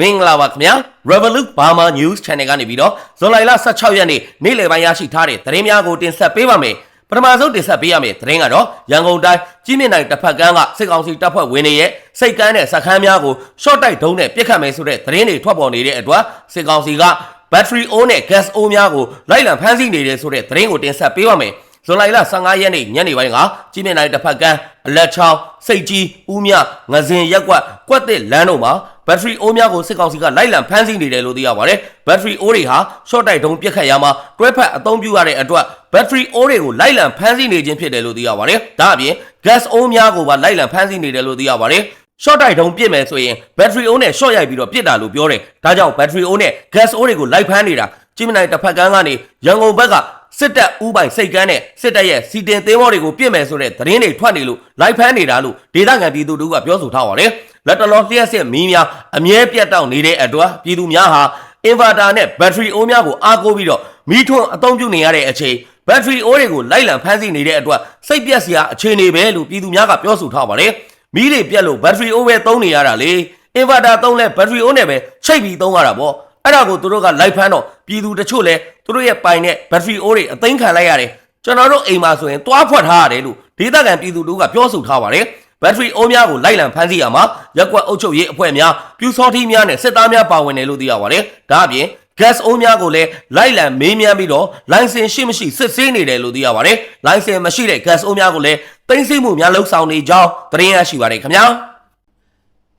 မင်္ဂလာပါခင်ဗျာ Revolut Burma News Channel ကနေပြီးတော့ဇွန်လလ16ရက်နေ့နေ့လယ်ပိုင်းရရှိထားတဲ့သတင်းများကိုတင်ဆက်ပေးပါမယ်ပထမဆုံးတင်ဆက်ပေးရမယ့်သတင်းကတော့ရန်ကုန်တိုင်းကြီးမြင့်နိုင်တစ်ဖက်ကန်းကစစ်ကောင်စီတပ်ဖွဲ့ဝင်တွေရဲ့စိတ်ကန်းတဲ့စခန်းများကို short တိုက်ဒုံးနဲ့ပစ်ခတ်မယ်ဆိုတဲ့သတင်းတွေထွက်ပေါ်နေတဲ့အတွက်စစ်ကောင်စီက battery O နဲ့ gas O များကိုလိုက်လံဖမ်းဆီးနေတယ်ဆိုတဲ့သတင်းကိုတင်ဆက်ပေးပါမယ်ဇွန်လလ15ရက်နေ့ညနေပိုင်းကကြီးမြင့်နိုင်တစ်ဖက်ကန်းအလက်ချောင်းစိတ်ကြီးဦးမြငစင်ရက်ကွက်ကွက်တစ်လမ်းတို့မှာ ဘက်ထရီအိုးများကိုစစ်ကောင်စီကလိုက်လံဖမ်းဆီးနေတယ်လို့သိရပါတယ်။ဘက်ထရီအိုးတွေဟာ short တိုက်တုံးပြက်ခတ်ရမှာတွဲဖက်အသုံးပြုရတဲ့အတွက်ဘက်ထရီအိုးတွေကိုလိုက်လံဖမ်းဆီးနေခြင်းဖြစ်တယ်လို့သိရပါတယ်။ဒါအပြင် gas အိုးများကိုပါလိုက်လံဖမ်းဆီးနေတယ်လို့သိရပါတယ်။ short တိုက်တုံးပြစ်မယ်ဆိုရင်ဘက်ထရီအိုးနဲ့ short ရိုက်ပြီးတော့ပြစ်တာလို့ပြောတယ်။ဒါကြောင့်ဘက်ထရီအိုးနဲ့ gas အိုးတွေကိုလိုက်ဖမ်းနေတာကြည့်မနိုင်တစ်ဖက်ကန်းကနေရန်ကုန်ဘက်ကစစ်တပ်ဥပိုင်စိတ်ကန်းနဲ့စစ်တပ်ရဲ့စီတင်သင်းဘောတွေကိုပြစ်မယ်ဆိုတဲ့သတင်းတွေထွက်နေလို့လိုက်ဖမ်းနေတာလို့ဒေသခံပြည်သူတို့ကပြောဆိုထားပါတယ်။ လက်တလောလျှက်စစ်မီးများအမြဲပြတ်တောက်နေတဲ့အတွက်ပြည်သူများဟာအင်ဗာတာနဲ့ဘက်ထရီအိုးများကိုအားကိုးပြီးတော့မီးထွန်းအသုံးပြုနေရတဲ့အချိန်ဘက်ထရီအိုးတွေကိုလိုက်လံဖမ်းဆီးနေတဲ့အတွက်စိတ်ပြက်စရာအခြေအနေပဲလို့ပြည်သူများကပြောဆိုထားပါတယ်။မီးတွေပြက်လို့ဘက်ထရီအိုးပဲသုံးနေရတာလေ။အင်ဗာတာသုံးလဲဘက်ထရီအိုးနဲ့ပဲချိတ်ပြီးသုံးရတာပေါ့။အဲ့ဒါကိုသူတို့ကလိုက်ဖမ်းတော့ပြည်သူတချို့လဲသူတို့ရဲ့ပိုင်နဲ့ဘက်ထရီအိုးတွေအသိမ်းခံလိုက်ရတယ်ကျွန်တော်တို့အိမ်မှာဆိုရင်တွားဖွက်ထားရတယ်လို့ဒေသခံပြည်သူတို့ကပြောဆိုထားပါတယ် ဘက်ထရီအိုးများကိုလိုက်လံဖမ်းဆီးရမှာရက်ကွက်အုပ်ချုပ်ရေးအဖွဲ့များပြူစောထီးများနဲ့စစ်သားများပါဝင်တယ်လို့သိရပါတယ်ဒါအပြင် gas အိုးများကိုလည်းလိုက်လံမေးမြန်းပြီးတော့ license ရှိမရှိစစ်ဆေးနေတယ်လို့သိရပါတယ် license မရှိတဲ့ gas အိုးများကိုလည်းတင်သိမှုများလှုပ်ဆောင်နေကြောင်းသတင်းရရှိပါတယ်ခင်ဗျာ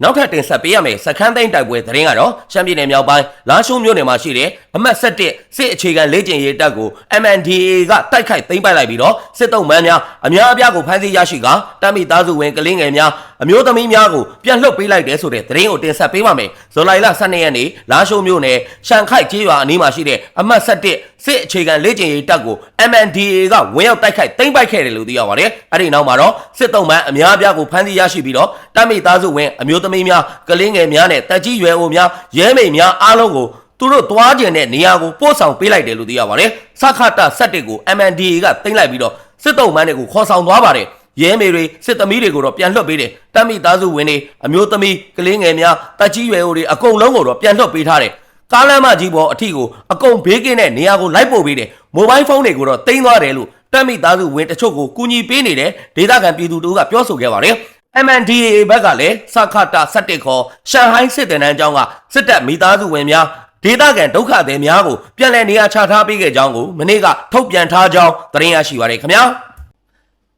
နောက်ထပ်တင်ဆက်ပေးရမယ့်စခန်းသိမ်းတိုက်ပွဲသတင်းကတော့ရှမ်းပြည်နယ်မြောက်ပိုင်းလာရှုံးမြို့နယ်မှာရှိတဲ့အမှတ်7စစ်အခြေခံလေ့ကျင့်ရေးတပ်ကို MNDAA ကတိုက်ခိုက်သိမ်းပိုက်လိုက်ပြီးတော့စစ်တုံးမန်းများအများအပြားကိုဖမ်းဆီးရရှိကတပ်မိသားစုဝင်ကလေးငယ်များ အမျိုးသမီးများကိုပြန်လွှတ်ပေးလိုက်တယ်ဆိုတဲ့သတင်းကိုတင်ဆက်ပေးပါမယ်။ဇွန်လ12ရက်နေ့လာရှုံးမြို့နယ်ရှန်ခိုက်ကျေးရွာအနီးမှာရှိတဲ့အမှတ်7စစ်အခြေခံလေ့ကျင့်ရေးတပ်ကို MNDAA ကဝင်ရောက်တိုက်ခိုက်သိမ်းပိုက်ခဲ့တယ်လို့သိရပါတယ်။အဲ့ဒီနောက်မှာတော့စစ်တုံးမန်းအများအပြားကိုဖမ်းဆီးရရှိပြီးတော့တပ်မိသားစုဝင်အမျိုးသမီးများကလေးငယ်များနဲ့တက်ကြီးရွယ်အိုများရဲမိန်များအားလုံးကိုသူတို့သွားကျင်တဲ့နေရာကိုပို့ဆောင်ပေးလိုက်တယ်လို့သိရပါတယ်။စခတာ7ကို MNDAA ကသိမ်းလိုက်ပြီးတော့စစ်တုံးမန်းတွေကိုခေါ်ဆောင်သွားပါတယ်။ ရဲမေတွေစစ်သမီးတွေကိုတော့ပြန်လွှတ်ပေးတယ်။တပ်မိသားစုဝင်တွေအမျိုးသမီးကလေးငယ်များတက်ကြီးရွယ်အိုတွေအကုန်လုံးကိုတော့ပြန်လွှတ်ပေးထားတယ်။ကားလမ်းမကြီးပေါ်အထီကိုအကုန်ဘေးကင်းတဲ့နေရာကိုလိုက်ပို့ပေးတယ်။မိုဘိုင်းဖုန်းတွေကိုတော့တင်သွားတယ်လို့တပ်မိသားစုဝင်တချို့ကိုကူညီပေးနေတဲ့ဒေသခံပြည်သူတို့ကပြောဆိုခဲ့ပါတယ်။ MNDAA ဘက်ကလည်းစခတာ17ခေါ်ရှန်ဟိုင်းစစ်တပ်နန်းကျောင်းကစစ်တပ်မိသားစုဝင်များဒေသခံဒုက္ခသည်များကိုပြန်လည်နေရာချထားပေးခဲ့ကြောင်းကိုမနေ့ကထုတ်ပြန်ထားကြောင်းသတင်းရရှိပါရခင်ဗျာ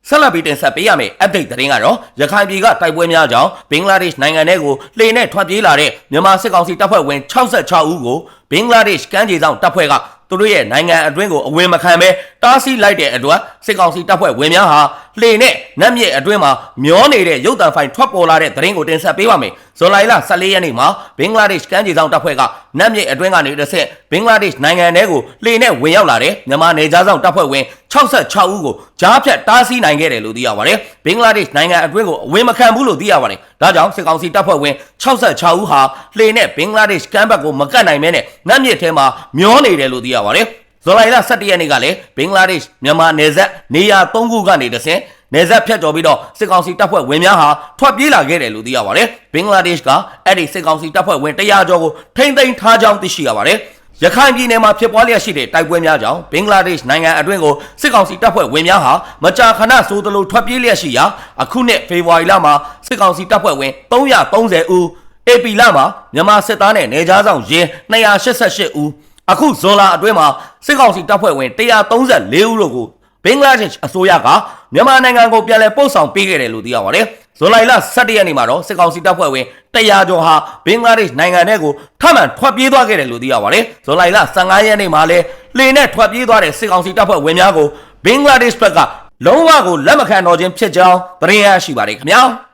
ဆက်လက်ပြီးတင်ဆက်ပေးရမယ့် update သတင်းကတော့ရခိုင်ပြည်ကတိုက်ပွဲများကြောင့်ဘင်္ဂလားဒေ့ရှ်နိုင်ငံထဲကိုလှေနဲ့ထွက်ပြေးလာတဲ့မြန်မာစစ်ကောင်စီတပ်ဖွဲ့ဝင်66ဦးကိုဘင်္ဂလားဒေ့ရှ်ကမ်းခြေဆောင်တပ်ဖွဲ့ကသူတို့ရဲ့နိုင်ငံအတွင်းကိုအဝင်မခံဘဲတားဆီးလိုက်တဲ့အတွက်စစ်ကောင်စီတပ်ဖွဲ့ဝင်များဟာ လှေနဲ့နတ်မြစ်အတွင်းမှာမျောနေတဲ့ရုပ်တံဖိုင်ထွက်ပေါ်လာတဲ့သတင်းကိုတင်ဆက်ပေးပါမယ်။ဇွန်လ14ရက်နေ့မှာဘင်္ဂလားဒေ့ရှ်ကမ်းခြေဆောင်တပ်ဖွဲ့ကနတ်မြစ်အတွင်းကနေတစ်ဆက်ဘင်္ဂလားဒေ့ရှ်နိုင်ငံထဲကိုလှေနဲ့ဝင်ရောက်လာတဲ့မြန်မာနေကြားဆောင်တပ်ဖွဲ့ဝင်66ဦးကိုကြားဖြတ်တားဆီးနိုင်ခဲ့တယ်လို့သိရပါတယ်။ဘင်္ဂလားဒေ့ရှ်နိုင်ငံအတွင်းကိုအဝင်မခံဘူးလို့သိရပါတယ်။ဒါကြောင့်စစ်ကောင်စီတပ်ဖွဲ့ဝင်66ဦးဟာလှေနဲ့ဘင်္ဂလားဒေ့ရှ်ကမ်းဘက်ကိုမကတ်နိုင်မဲနဲ့နတ်မြစ်ထဲမှာမျောနေတယ်လို့သိရပါတယ်။ ဇူလိုင်လ17ရက်နေ့ကလည်းဘင်္ဂလားဒေ့ရှ်မြန်မာနယ်စပ်နေရာ၃ခုကနေတဆင့်နေဆက်ဖြတ်ကျော်ပြီးတော့စစ်ကောင်စီတပ်ဖွဲ့ဝင်များဟာထွက်ပြေးလာခဲ့တယ်လို့သိရပါတယ်။ဘင်္ဂလားဒေ့ရှ်ကအဲ့ဒီစစ်ကောင်စီတပ်ဖွဲ့ဝင်100ကျော်ကိုထိမ့်သိမ်းထားကြောင်းသိရှိရပါတယ်။ရခိုင်ပြည်နယ်မှာဖြစ်ပွားလျက်ရှိတဲ့တိုက်ပွဲများကြောင့်ဘင်္ဂလားဒေ့ရှ်နိုင်ငံအတွင်းကိုစစ်ကောင်စီတပ်ဖွဲ့ဝင်များဟာမကြာခဏဆိုသလိုထွက်ပြေးလျက်ရှိရာအခုနှစ်ဖေဖော်ဝါရီလမှာစစ်ကောင်စီတပ်ဖွဲ့ဝင်330ဦးအေပီလမှာမြန်မာစစ်သားနဲ့နေကြားဆောင်ရင်း288ဦး အခုဇွန်လအတွင်းမှာစစ်ကောင်စီတပ်ဖွဲ့ဝင်134ဦးတို့ကိုဘင်္ဂလားဒေ့ရှ်အစိုးရကမြန်မာနိုင်ငံကိုပြန်လည်ပို့ဆောင်ပေးခဲ့တယ်လို့သိရပါတယ်။ဇွန်လ17ရက်နေ့မှာတော့စစ်ကောင်စီတပ်ဖွဲ့ဝင်100ကျော်ဟာဘင်္ဂလားဒေ့ရှ်နိုင်ငံထဲကိုထပ်မံထွက်ပြေးသွားခဲ့တယ်လို့သိရပါတယ်။ဇွန်လ15ရက်နေ့မှာလည်းလေနဲ့ထွက်ပြေးသွားတဲ့စစ်ကောင်စီတပ်ဖွဲ့ဝင်များကိုဘင်္ဂလားဒေ့ရှ်ဘက်ကလုံးဝကိုလက်မခံတော့ခြင်းဖြစ်ကြောင်းသတင်းရရှိပါတယ်ခင်ဗျာ။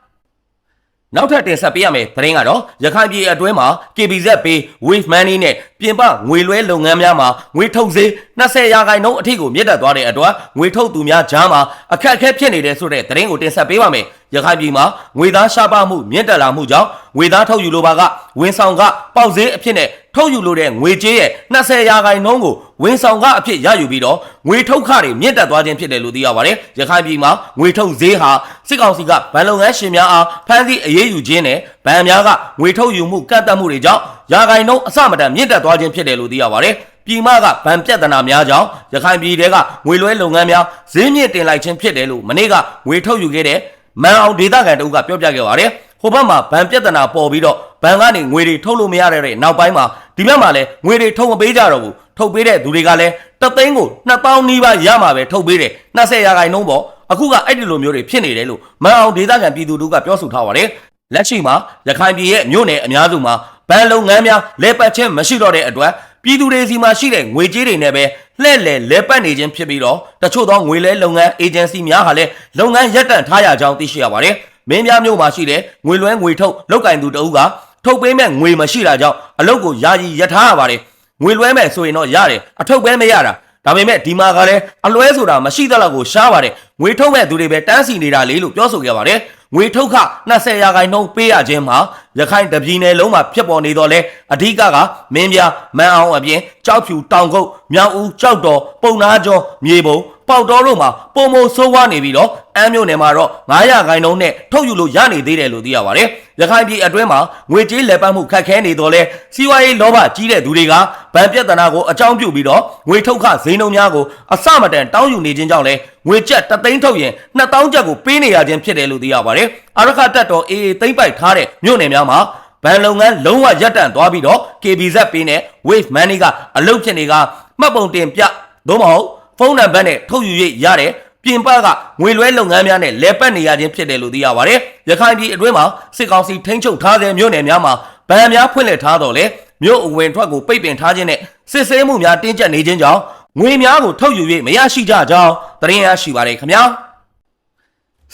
နောက်ထပ်တင်ဆက်ပေးရမယ့်သတင်းကတော့ရခိုင်ပြည်အတွင်းမှာ KBZ ပေး Wave Money နဲ့ပြင်ပငွေလွှဲလုပ်ငန်းများမှာငွေထုတ်ဈေး20ရာခိုင်နှုန်းအထိကိုမြင့်တက်သွားတဲ့အတွက်ငွေထုတ်သူများကြားမှာအခက်အခဲဖြစ်နေတဲ့ဆိုတဲ့သတင်းကိုတင်ဆက်ပေးပါမယ်။ ရခိုင်ပြည်မှာငွေသားရှားပါမှုမြင့်တက်လာမှုကြောင့်ငွေသားထုတ်ယူလိုပါကဝန်ဆောင်ကပေါက်ဈေးအဖြစ်နဲ့ထုတ်ယူလိုတဲ့ငွေကြေးရဲ့20ရာခိုင်နှုန်းကိုဝန်ဆောင်ကအဖြစ်ရယူပြီးတော့ငွေထုတ်ခတွေမြင့်တက်သွားခြင်းဖြစ်တယ်လို့သိရပါတယ်ရခိုင်ပြည်မှာငွေထုတ်ဈေးဟာစစ်ကောင်စီကဗန်လုပ်ငန်းရှင်များအားဖမ်းဆီးအရေးယူခြင်းနဲ့ဗန်များကငွေထုတ်ယူမှုကန့်သတ်မှုတွေကြောင့်ရာခိုင်နှုန်းအစမတန်မြင့်တက်သွားခြင်းဖြစ်တယ်လို့သိရပါတယ်ပြည်မကဗန်ပြဿနာများကြောင့်ရခိုင်ပြည်တဲကငွေလွှဲလုပ်ငန်းများဈေးမြင့်တင်လိုက်ခြင်းဖြစ်တယ်လို့မနေ့ကငွေထုတ်ယူခဲ့တဲ့ မန်အောင်ဒေသခံတအုပ်ကပြောပြခဲ့ပါတယ်ဟိုဘက်မှာဗန်ပြဿနာပေါ်ပြီးတော့ဗန်ကနေငွေတွေထုတ်လို့မရတဲ့နောက်ပိုင်းမှာဒီဘက်မှာလည်းငွေတွေထုတ်မပေးကြတော့ဘူးထုတ်ပေးတဲ့သူတွေကလည်းတသိန်းကို2000နီးပါးရမှာပဲထုတ်ပေးတယ်20ရာခိုင်နှုန်းပေါ့အခုကအဲ့ဒီလိုမျိုးတွေဖြစ်နေတယ်လို့မန်အောင်ဒေသခံပြည်သူတို့ကပြောဆိုထားပါတယ်လက်ရှိမှာရခိုင်ပြည်ရဲ့မြို့နယ်အများစုမှာဗန်လုပ်ငန်းများလဲပတ်ခြင်းမရှိတော့တဲ့အတွက်ပြည်သူတွေစီမှာရှိတဲ့ငွေကြေးတွေနဲ့ပဲ လှည့်လည်လဲပတ်နေခြင်းဖြစ်ပြီးတော့တချို့သောငွေလဲလုပ်ငန်းအေဂျင်စီများဟာလည်းလုပ်ငန်းရပ်တန့်ထားရကြောင်းသိရှိရပါတယ်။မင်းများမြို့မှာရှိတဲ့ငွေလွှဲငွေထုတ်လောက်ကင်သူတအုပ်ကထုတ်ပေးမဲ့ငွေမရှိတာကြောင့်အလုပ်ကိုယာယီရပ်ထားရပါတယ်။ငွေလွှဲမဲ့ဆိုရင်တော့ရတယ်အထုတ်ပဲမရတာဒါပေမဲ့ဒီမှာကလည်းအလွဲဆိုတာမရှိသလောက်ကိုရှားပါတယ်ငွေထုတ်မဲ့သူတွေပဲတန်းစီနေတာလေလို့ပြောဆိုခဲ့ပါတယ် ငွေထုတ်ခ20ရာခိုင်နှုန်းပေးရခြင်းမှာရခိုင်တပြည်နယ်လုံးမှာဖြစ်ပေါ်နေတော့လဲအဓိကကမင်းပြမန်းအောင်အပြင်ကြောက်ဖြူတောင်ကုတ်မြောင်ဦးကြောက်တော်ပုံနာကျော်မြေပုံ ပေါက်တော်တို့မှာပုံမဆိုးဝါးနေပြီးတော့အမ်းမြို့နယ်မှာတော့900ခိုင်နှုန်းနဲ့ထုတ်ယူလို့ရနေသေးတယ်လို့သိရပါတယ်။ရခိုင်ပြည်အတွင်းမှာငွေကြေးလက်ပတ်မှုခက်ခဲနေတော့လဲစီးပွားရေးလောဘကြီးတဲ့သူတွေကဗန်ပြဿနာကိုအကြောင်းပြုပြီးတော့ငွေထုတ်ခဈေးနှုန်းများကိုအစမတန်တောင်းယူနေခြင်းကြောင့်လဲငွေကျပ်တသိန်းထုတ်ရင်2000ကျပ်ကိုပေးနေရခြင်းဖြစ်တယ်လို့သိရပါတယ်။အရခတက်တော်အေးသိမ့်ပိုက်ထားတဲ့မြို့နယ်များမှာဘဏ်လုပ်ငန်းလုံးဝရပ်တန့်သွားပြီးတော့ KBZ ပေးနဲ့ Wave Money ကအလုပ်ဖြစ်နေကမှတ်ပုံတင်ပြသို့မဟုတ် ဖုန်းနံပါတ်နဲ့ထုတ်ယူရရတယ်ပြင်ပကငွေလွှဲလုပ်ငန်းများနဲ့လဲပတ်နေရခြင်းဖြစ်တယ်လို့သိရပါတယ်။ရခိုင်ပြည်အတွင်းမှာစစ်ကောင်စီထိန်းချုပ်ထားတဲ့မြို့နယ်များမှာဗန်များဖွင့်လှစ်ထားတော့လေမြို့အဝင်ထွက်ကိုပိတ်ပင်ထားခြင်းနဲ့စစ်ဆေးမှုများတင်းကျပ်နေခြင်းကြောင့်ငွေများကိုထုတ်ယူ၍မရရှိကြကြောင်းသတင်းရရှိပါတယ်ခင်ဗျာ။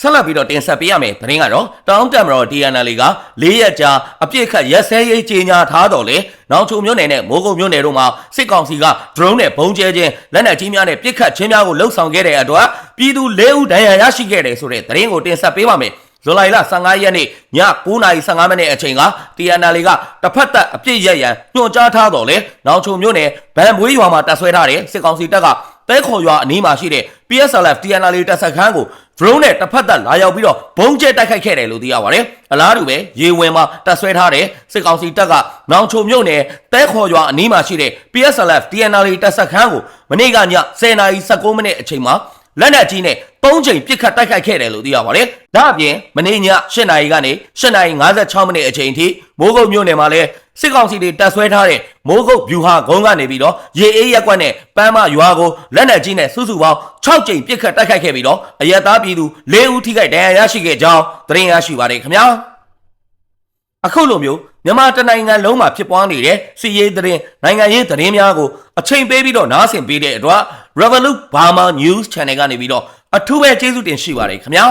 ဆက်လက်ပြီးတော့တင်ဆက်ပေးရမယ်သတင်းကတော့တောင်းတမတော် DNL က၄ရက်ကြာအပြစ်ခတ်ရက်စဲရေးကြီးညာထားတော်လေနောက်ချုံမြို့နယ်နဲ့မိုးကုတ်မြို့နယ်တို့မှာစစ်ကောင်စီက drone နဲ့ဘုံကျဲခြင်းလက်နက်ကြီးများနဲ့ပစ်ခတ်ခြင်းများကိုလှုပ်ဆောင်ခဲ့တဲ့အတွက်ပြည်သူ၄ဦးဒဏ်ရာရရှိခဲ့တယ်ဆိုတဲ့သတင်းကိုတင်ဆက်ပေးပါမယ်ဇူလိုင်လ15ရက်နေ့ည9:15မိနစ်အချိန်က TNL ကတစ်ဖက်သက်အပြစ်ရက်ရန်ညွှန်ကြားထားတော်လေနောက်ချုံမြို့နယ်ဗန်မွေးရွာမှာတပ်ဆွဲထားတဲ့စစ်ကောင်စီတပ်ကတဲခေါ်ရွာအနီးမှာရှိတဲ့ PSLF TNL တပ်စခန်းကို drone နဲ့တစ်ဖက်သက်လာရောက်ပြီးတော့ဘုံကျဲတိုက်ခိုက်ခဲ့တယ်လို့သိရပါတယ်။အလားတူပဲရေဝင်မှာတပ်ဆွဲထားတဲ့စစ်ကောင်စီတပ်ကနောင်ချုံမြို့နယ်တဲခေါ်ရွာအနီးမှာရှိတဲ့ PSLF TNL တပ်စခန်းကိုမနေ့ကည10:19မိနစ်အချိန်မှာလက်နက်ကြီးနဲ့၃ချိန်ပစ်ခတ်တိုက်ခိုက်ခဲ့တယ်လို့သိရပါတယ်။ဒါအပြင်မနေ့ည8နာရီကနေ8နာရီ56မိနစ်အချိန်ထိမိုးကုတ်မြို့နယ်မှာလည်း စစ်ကောင်စီတွေတပ်ဆွဲထားတဲ့မိုးကုတ်ဗျူဟာဂုံးကနေပြီးတော့ရေအေးရက်ကွက်နဲ့ပန်းမရွာကိုလက်နက်ကြီးနဲ့စုစုပေါင်း6ကြိမ်ပစ်ခတ်တိုက်ခိုက်ခဲ့ပြီးတော့အရက်သားပြည်သူ၄ဦးထိခိုက်ဒဏ်ရာရရှိခဲ့ကြောင်းသတင်းရရှိပါတယ်ခင်ဗျာအခုလိုမျိုးမြန်မာတနိုင်ငံလုံးမှာဖြစ်ပွားနေတဲ့စီးရေးသတင်းနိုင်ငံရေးသတင်းများကိုအချိန်ပေးပြီးတော့နားဆင်ပေးတဲ့အတွက် Revolut Burma News Channel ကနေပြီးတော့အထူးပဲကျေးဇူးတင်ရှိပါတယ်ခင်ဗျာ